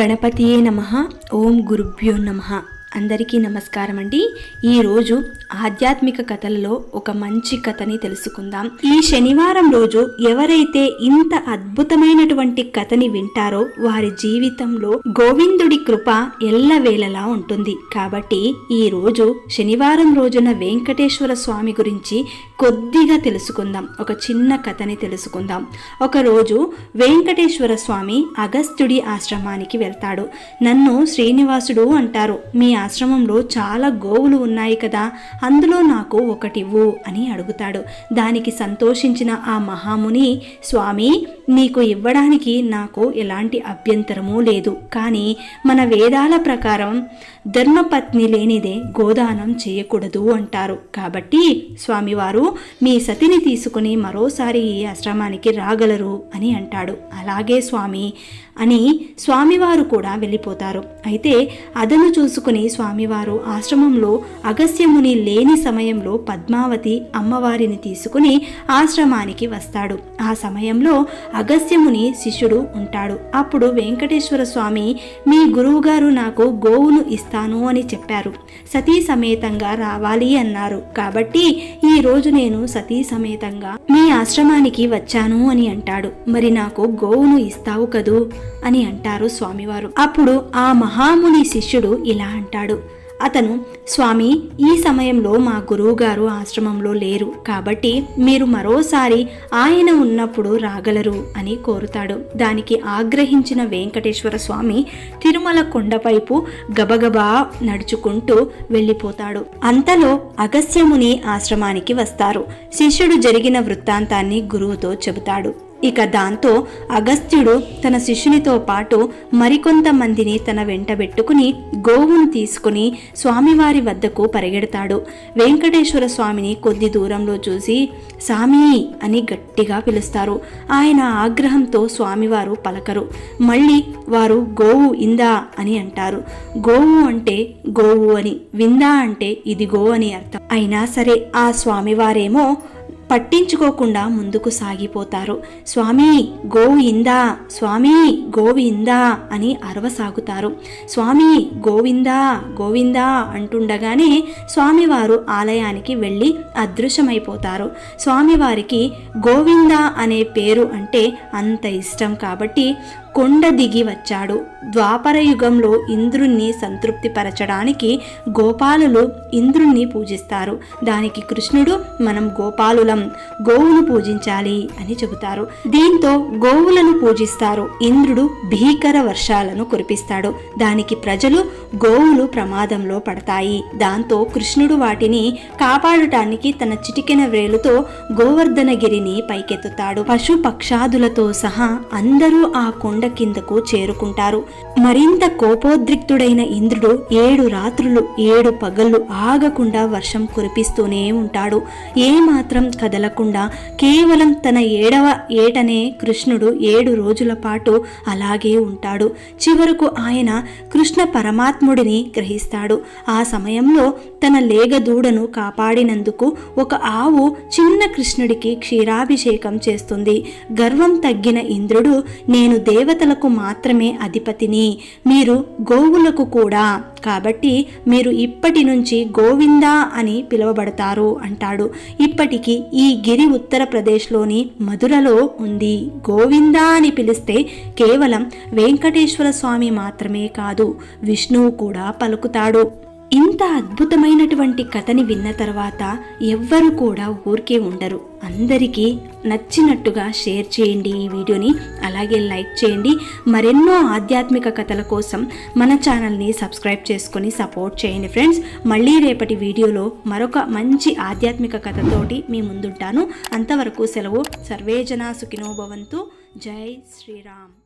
గణపతియే నమ. ఓం గురుభ్యో నమ. అందరికీ నమస్కారం అండి. ఈరోజు ఆధ్యాత్మిక కథలలో ఒక మంచి కథని తెలుసుకుందాం. ఈ శనివారం రోజు ఎవరైతే ఇంత అద్భుతమైనటువంటి కథని వింటారో వారి జీవితంలో గోవిందుడి కృప ఎల్లవేళలా ఉంటుంది. కాబట్టి ఈ రోజు శనివారం రోజున వెంకటేశ్వర స్వామి గురించి కొద్దిగా తెలుసుకుందాం. ఒక చిన్న కథని తెలుసుకుందాం. ఒకరోజు వెంకటేశ్వర స్వామి అగస్త్యుడి ఆశ్రమానికి వెళ్తాడు. నన్ను శ్రీనివాసుడు అంటారు. మీ ఆశ్రమంలో చాలా గోవులు ఉన్నాయి కదా అందులో నాకు ఒకటివ్వు అని అడుగుతాడు. దానికి సంతోషించిన ఆ మహాముని స్వామి నీకు ఇవ్వడానికి నాకు ఎలాంటి అభ్యంతరమూ లేదు. కానీ మన వేదాల ప్రకారం ధర్మపత్ని లేనిదే గోదానం చేయకూడదు అంటారు. కాబట్టి స్వామివారు మీ సతిని తీసుకుని మరోసారి ఈ ఆశ్రమానికి రాగలరు అని అంటాడు. అలాగే స్వామి అని స్వామివారు కూడా వెళ్ళిపోతారు. అయితే అదను చూసుకుని స్వామివారు ఆశ్రమంలో అగస్యముని లేని సమయంలో పద్మావతి అమ్మవారిని తీసుకుని ఆశ్రమానికి వస్తాడు. ఆ సమయంలో అగస్యముని శిష్యుడు ఉంటాడు. అప్పుడు వెంకటేశ్వర స్వామి మీ గురువుగారు నాకు గోవును ఇస్తాను అని చెప్పారు. సతీ సమేతంగా రావాలి అన్నారు. కాబట్టి ఈ రోజు నేను సతీ సమేతంగా మీ ఆశ్రమానికి వచ్చాను అని అంటాడు. మరి నాకు గోవును ఇస్తావు కదూ అని అంటారు స్వామివారు. అప్పుడు ఆ మహాముని శిష్యుడు ఇలా అంటారు అంటాడు అతను స్వామి ఈ సమయంలో మా గురువుగారు ఆశ్రమంలో లేరు. కాబట్టి మీరు మరోసారి ఆయన ఉన్నప్పుడు రాగలరు అని కోరుతాడు. దానికి ఆగ్రహించిన వెంకటేశ్వర స్వామి తిరుమల కొండపైపు గబగబా నడుచుకుంటూ వెళ్ళిపోతాడు. అంతలో అగస్యముని ఆశ్రమానికి వస్తారు. శిష్యుడు జరిగిన వృత్తాంతాన్ని గురువుతో చెబుతాడు. ఇక దాంతో అగస్త్యుడు తన శిష్యునితో పాటు మరికొంతమందిని తన వెంటబెట్టుకుని గోవును తీసుకుని స్వామివారి వద్దకు పరిగెడతాడు. వెంకటేశ్వర స్వామిని కొద్ది దూరంలో చూసి సామి అని గట్టిగా పిలుస్తారు. ఆయన ఆగ్రహంతో స్వామివారు పలకరు. మళ్ళీ వారు గోవు ఇందా అని అంటారు. గోవు అంటే గోవు అని విందా అంటే ఇదిగో అని అర్థం. అయినా సరే ఆ స్వామివారేమో పట్టించుకోకుండా ముందుకు సాగిపోతారు. స్వామి గోవు ఇందా స్వామి గోవిందా ఇందా అని అరవసాగుతారు. స్వామి గోవిందా గోవిందా అంటుండగానే స్వామివారు ఆలయానికి వెళ్ళి అదృశ్యమైపోతారు. స్వామివారికి గోవిందా అనే పేరు అంటే అంత ఇష్టం కాబట్టి కొండ దిగి వచ్చాడు. ద్వాపర యుగంలో ఇంద్రుణ్ణి సంతృప్తిపరచడానికి గోపాలులు ఇంద్రుణ్ణి పూజిస్తారు. దానికి కృష్ణుడు మనం గోపాలులం గోవును పూజించాలి అని చెబుతారు. దీంతో గోవులను పూజిస్తారు. ఇంద్రుడు భీకర వర్షాలను కురిపిస్తాడు. దానికి ప్రజలు గోవులు ప్రమాదంలో పడతాయి. దాంతో కృష్ణుడు వాటిని కాపాడటానికి తన చిటికెన వ్రేలుతో గోవర్ధనగిరిని పైకెత్తుతాడు. పశు పక్షాదులతో సహా అందరూ ఆ కొండ కిందకు చేరుకుంటారు. మరింత కోపోద్రిక్తుడైన ఇంద్రుడు ఏడు రాత్రులు ఏడు పగళ్ళు ఆగకుండా వర్షం కురిపిస్తూనే ఉంటాడు. ఏమాత్రం కదలకుండా కేవలం తన ఏడవ ఏటనే కృష్ణుడు ఏడు రోజుల పాటు అలాగే ఉంటాడు. చివరకు ఆయన కృష్ణ పరమాత్ముడిని గ్రహిస్తాడు. ఆ సమయంలో తన లేగదూడను కాపాడినందుకు ఒక ఆవు చిన్న కృష్ణుడికి క్షీరాభిషేకం చేస్తుంది. గర్వం తగ్గిన ఇంద్రుడు నేను దేవత దేవతలకు మాత్రమే అధిపతిని. మీరు గోవులకు కూడా. కాబట్టి మీరు ఇప్పటి నుంచి గోవిందా అని పిలువబడతారు అంటాడు. ఇప్పటికి ఈ గిరి ఉత్తరప్రదేశ్లోని మధురలో ఉంది. గోవిందా అని పిలిస్తే కేవలం వెంకటేశ్వర స్వామి మాత్రమే కాదు విష్ణువు కూడా పలుకుతాడు. ఇంత అద్భుతమైనటువంటి కథని విన్న తర్వాత ఎవ్వరు కూడా ఊరికే ఉండరు. అందరికీ నచ్చినట్టుగా షేర్ చేయండి ఈ వీడియోని అలాగే లైక్ చేయండి. మరెన్నో ఆధ్యాత్మిక కథల కోసం మన ఛానల్ని సబ్స్క్రైబ్ చేసుకొని సపోర్ట్ చేయండి ఫ్రెండ్స్. మళ్ళీ రేపటి వీడియోలో మరొక మంచి ఆధ్యాత్మిక కథతోటి మీ ముందుంటాను. అంతవరకు సెలవు. సర్వేజనా సుఖినోభవంతు జై శ్రీరామ్.